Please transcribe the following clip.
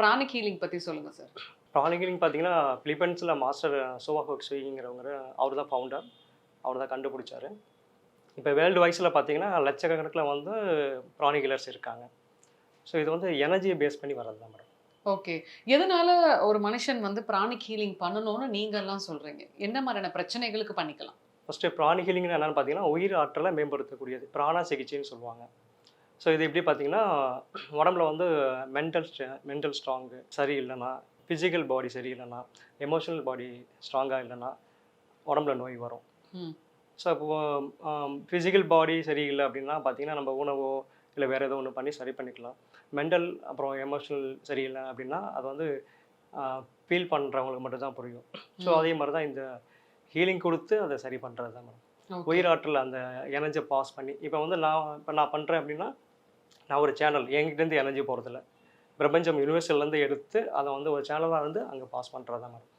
Pranic healing பத்தி சொல்லுங்க sir. ப்ரானிகிலிங் பார்த்தீங்கன்னா பிலிப்பைன்ஸில் மாஸ்டர் சோவா ஹோக்ஸ்விங்கிறவங்க அவர் தான் ஃபவுண்டர் அவர் தான் கண்டுபிடிச்சாரு. இப்போ வேர்ல்டு வைஸில் பார்த்தீங்கன்னா லட்சக்கணக்கில் வந்து ப்ரானிகிலர்ஸ் இருக்காங்க. ஸோ இது வந்து எனர்ஜியை பேஸ் பண்ணி வர்றது தான் மேடம். ஓகே. எதனால ஒரு மனுஷன் வந்து பிராணிக் ஹீலிங் பண்ணணும்னு நீங்க எல்லாம் சொல்றீங்க? என்ன மாதிரியான பிரச்சனைகளுக்கு பண்ணிக்கலாம்? ஃபஸ்ட்டு ப்ராணி ஹீலிங்னு என்னென்னு பார்த்தீங்கன்னா உயிர் ஆற்றலை மேம்படுத்தக்கூடியது. பிராண சிகிச்சைன்னு சொல்லுவாங்க. ஸோ இது எப்படி பார்த்தீங்கன்னா உடம்புல வந்து மென்டல் மென்டல் ஸ்ட்ராங்கு சரியில்லைன்னா ஃபிசிக்கல் பாடி சரியில்லைன்னா எமோஷனல் பாடி ஸ்ட்ராங்காக இல்லைன்னா உடம்புல நோய் வரும். ஸோ இப்போ ஃபிசிக்கல் பாடி சரியில்லை அப்படின்னா பார்த்தீங்கன்னா நம்ம உணவோ இல்லை வேறு ஏதோ ஒன்று பண்ணி சரி பண்ணிக்கலாம். மென்டல் அப்புறம் எமோஷனல் சரியில்லை அப்படின்னா அது வந்து ஃபீல் பண்ணுறவங்களுக்கு மட்டும் தான் புரியும். ஸோ அதே மாதிரி தான் இந்த ஹீலிங் கொடுத்து அதை சரி பண்ணுறது தான் மேடம். உயிராற்றல் அந்த எனர்ஜியை பாஸ் பண்ணி இப்போ வந்து நான் இப்போ நான் பண்ணுறேன் அப்படின்னா நான் ஒரு சேனல் என்கிட்டேருந்து எனர்ஜி போகிறதில்ல பிரபஞ்சம் யூனிவர்சல்லேருந்து எடுத்து அதை வந்து ஒரு சேனலாக இருந்து அங்கே பாஸ் பண்ணுறது தான் மேடம்.